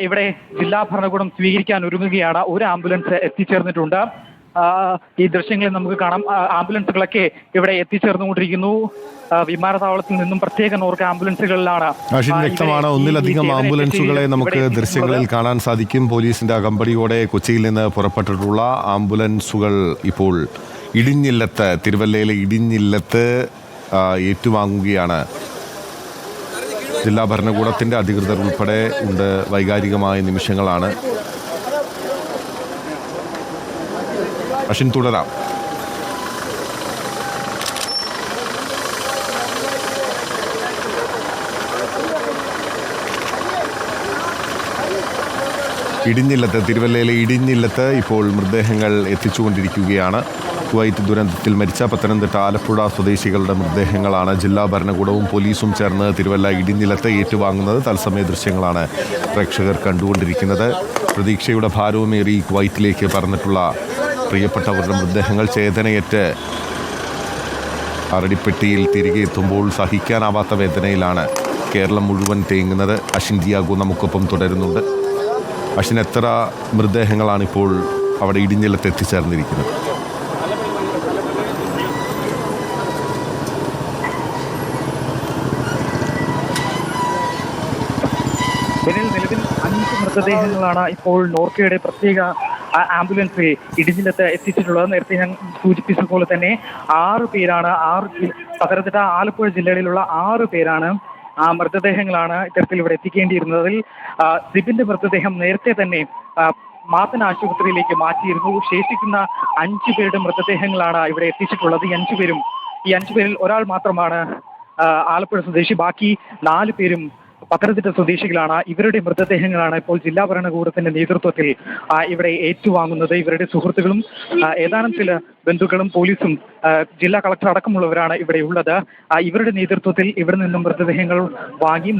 ഇവിടെ ജില്ലാ ഭരണകൂടം സ്വീകരിക്കാൻ ഒരുങ്ങുകയാണ്. ഒരു ആംബുലൻസ് എത്തിച്ചേർന്നിട്ടുണ്ട്. ഈ ദൃശ്യങ്ങളിൽ നമുക്ക് കാണാം. ആംബുലൻസുകളൊക്കെ ഇവിടെ എത്തിച്ചേർന്നുകൊണ്ടിരിക്കുന്നു. വിമാനത്താവളത്തിൽ നിന്നും പ്രത്യേക നോർക്ക് ആംബുലൻസുകളിലാണ്. വ്യക്തമാണ്? ഒന്നിലധികം ആംബുലൻസുകളെ നമുക്ക് ദൃശ്യങ്ങളിൽ കാണാൻ സാധിക്കും. പോലീസിന്റെ അകമ്പടിയോടെ കൊച്ചിയിൽ നിന്ന് പുറപ്പെട്ടിട്ടുള്ള ആംബുലൻസുകൾ ഇപ്പോൾ ഇടിഞ്ഞില്ലത്ത് തിരുവല്ലയിലെ ഇടിഞ്ഞില്ലത്ത് ഏറ്റുവാങ്ങുകയാണ്. ജില്ലാ ഭരണകൂടത്തിന്റെ അധികൃതർ ഉൾപ്പെടെ ഉണ്ട്. വൈകാരികമായ നിമിഷങ്ങളാണ്. അഷിൻ തുടരാം. ഇടിഞ്ഞില്ലത്ത് തിരുവല്ലയിലെ ഇടിഞ്ഞില്ലത്ത് ഇപ്പോൾ മൃതദേഹങ്ങൾ എത്തിച്ചുകൊണ്ടിരിക്കുകയാണ്. കുവൈറ്റ് ദുരന്തത്തിൽ മരിച്ച പത്തനംതിട്ട ആലപ്പുഴ സ്വദേശികളുടെ മൃതദേഹങ്ങളാണ് ജില്ലാ ഭരണകൂടവും പോലീസും ചേർന്ന് തിരുവല്ല ഇടിഞ്ഞിലത്ത് ഏറ്റുവാങ്ങുന്നത്. തത്സമയ ദൃശ്യങ്ങളാണ് പ്രേക്ഷകർ കണ്ടുകൊണ്ടിരിക്കുന്നത്. പ്രതീക്ഷയുടെ ഭാരവുമേറി കുവൈറ്റിലേക്ക് പറഞ്ഞിട്ടുള്ള പ്രിയപ്പെട്ടവരുടെ മൃതദേഹങ്ങൾ ചേതനയേറ്റ് അരടിപ്പെട്ടിയിൽ തിരികെ എത്തുമ്പോൾ സഹിക്കാനാവാത്ത വേദനയിലാണ് കേരളം മുഴുവൻ തേങ്ങുന്നത്. അഷിൻ ജിയാഗോ നമുക്കൊപ്പം തുടരുന്നുണ്ട്. അഷിൻ എത്ര മൃതദേഹങ്ങളാണ് ഇപ്പോൾ അവിടെ ഇടിഞ്ഞിലത്ത് എത്തിച്ചേർന്നിരിക്കുന്നത്? നിലവിൽ അഞ്ച് മൃതദേഹങ്ങളാണ് ഇപ്പോൾ നോർക്കയുടെ പ്രത്യേക ആംബുലൻസ് ഇടിഞ്ഞിലത്ത് എത്തിച്ചിട്ടുള്ളത്. നേരത്തെ ഞാൻ സൂചിപ്പിച്ച പോലെ തന്നെ ആറ് പേരാണ് ആറ് പത്തനംതിട്ട ആലപ്പുഴ ജില്ലകളിലുള്ള ആറ് പേരാണ് ആ മൃതദേഹങ്ങളാണ് ഇത്തരത്തിൽ ഇവിടെ എത്തിക്കേണ്ടിയിരുന്നതിൽ സിബിന്റെ മൃതദേഹം നേരത്തെ തന്നെ മാത്തൻ ആശുപത്രിയിലേക്ക് മാറ്റിയിരുന്നു. ശേഷിക്കുന്ന അഞ്ചു പേരുടെ മൃതദേഹങ്ങളാണ് ഇവിടെ എത്തിച്ചിട്ടുള്ളത്. ഈ അഞ്ചു പേരും ഈ അഞ്ചു പേരിൽ ഒരാൾ മാത്രമാണ് ആലപ്പുഴ സ്വദേശി. ബാക്കി നാല് പേരും പത്തനംതിട്ട സ്വദേശികളാണ്. ഇവരുടെ മൃതദേഹങ്ങളാണ് ഇപ്പോൾ ജില്ലാ ഭരണകൂടത്തിന്റെ നേതൃത്വത്തിൽ ഇവിടെ ഏറ്റുവാങ്ങുന്നത്. ഇവരുടെ സുഹൃത്തുക്കളും ഏതാനും ചില ബന്ധുക്കളും പോലീസും ജില്ലാ കളക്ടർ അടക്കമുള്ളവരാണ് ഇവിടെ ഉള്ളത്. ഇവരുടെ നേതൃത്വത്തിൽ ഇവിടെ നിന്നും മൃതദേഹങ്ങൾ വാങ്ങി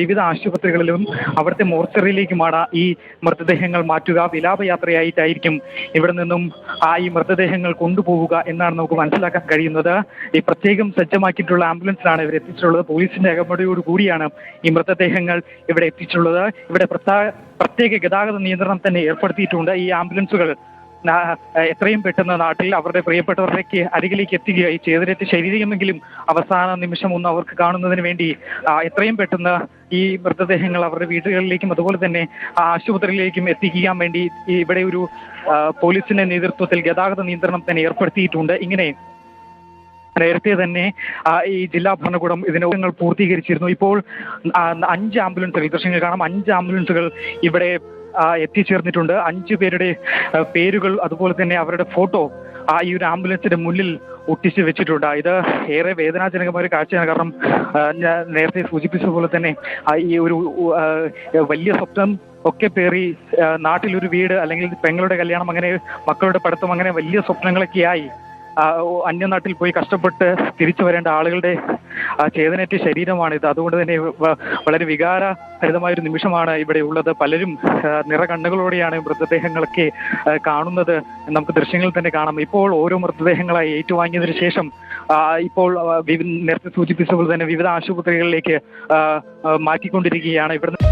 വിവിധ ആശുപത്രികളിലും അവിടുത്തെ മോർച്ചറിയിലേക്കുമാണ് ഈ മൃതദേഹങ്ങൾ മാറ്റുക. വിലാപയാത്രയായിട്ടായിരിക്കും ഇവിടെ നിന്നും ആ ഈ മൃതദേഹങ്ങൾ കൊണ്ടുപോവുക എന്നാണ് നമുക്ക് മനസ്സിലാക്കാൻ കഴിയുന്നത്. ഈ പ്രത്യേകം സജ്ജമാക്കിയിട്ടുള്ള ആംബുലൻസിലാണ് ഇവർ എത്തിച്ചിട്ടുള്ളത്. പോലീസിന്റെ അകമ്പടിയോട് കൂടിയാണ് ഈ മൃതദേഹങ്ങൾ ഇവിടെ എത്തിച്ചിട്ടുള്ളത്. ഇവിടെ പ്രത്യേക ഗതാഗത നിയന്ത്രണം തന്നെ ഏർപ്പെടുത്തിയിട്ടുണ്ട് ഈ ആംബുലൻസുകൾ. എത്രയും പെട്ടെന്ന് നാട്ടിൽ അവരുടെ പ്രിയപ്പെട്ടവരിലേക്ക് അരികിലേക്ക് എത്തുകയായി ചെയ്തിട്ട് ശരീരമെങ്കിലും അവസാന നിമിഷം ഒന്ന് അവർക്ക് കാണുന്നതിന് വേണ്ടി എത്രയും പെട്ടെന്ന് ഈ മൃതദേഹങ്ങൾ അവരുടെ വീടുകളിലേക്കും അതുപോലെ തന്നെ ആശുപത്രിയിലേക്കും എത്തിക്കാൻ വേണ്ടി ഇവിടെ ഒരു പോലീസിന്റെ നേതൃത്വത്തിൽ ഗതാഗത നിയന്ത്രണം തന്നെ ഏർപ്പെടുത്തിയിട്ടുണ്ട്. ഇങ്ങനെ നേരത്തെ തന്നെ ഈ ജില്ലാ ഭരണകൂടം ഇതിന്റെ ഒരുക്കങ്ങൾ പൂർത്തീകരിച്ചിരുന്നു. ഇപ്പോൾ അഞ്ച് ആംബുലൻസുകൾ ദൃശ്യങ്ങൾ കാണാം. അഞ്ച് ആംബുലൻസുകൾ ഇവിടെ എത്തിച്ചേർന്നിട്ടുണ്ട്. അഞ്ചു പേരുടെ പേരുകൾ അതുപോലെ തന്നെ അവരുടെ ഫോട്ടോ ആ ഈ ഒരു ആംബുലൻസിന്റെ മുന്നിൽ ഒട്ടിച്ച് വെച്ചിട്ടുണ്ട്. ഇത് ഏറെ വേദനാജനകമായ ഒരു കാഴ്ചയാണ്. കാരണം ഞാൻ നേരത്തെ സൂചിപ്പിച്ച പോലെ തന്നെ ഈ ഒരു വലിയ സ്വപ്നം ഒക്കെ പേറി നാട്ടിലൊരു വീട് അല്ലെങ്കിൽ പെങ്ങളുടെ കല്യാണം അങ്ങനെ മക്കളുടെ പഠിത്തം അങ്ങനെ വലിയ സ്വപ്നങ്ങളൊക്കെ ആയി അന്യനാട്ടിൽ പോയി കഷ്ടപ്പെട്ട് തിരിച്ചു വരേണ്ട ആളുകളുടെ ആ, ചേതനേറ്റ ശരീരമാണിത്. അതുകൊണ്ട് തന്നെ വളരെ വികാരഭരിതമായ ഒരു നിമിഷമാണ് ഇവിടെ ഉള്ളത്. പലരും നിറകണ്ണുകളോടെയാണ് മൃതദേഹങ്ങളൊക്കെ കാണുന്നത്. നമുക്ക് ദൃശ്യങ്ങളിൽ തന്നെ കാണാം. ഇപ്പോൾ ഓരോ മൃതദേഹങ്ങളായി ഏറ്റുവാങ്ങിയതിനു ശേഷം ഇപ്പോൾ നേരത്തെ സൂചിപ്പിച്ച പോലെ തന്നെ വിവിധ ആശുപത്രികളിലേക്ക് മാറ്റിക്കൊണ്ടിരിക്കുകയാണ്. ഇവിടെ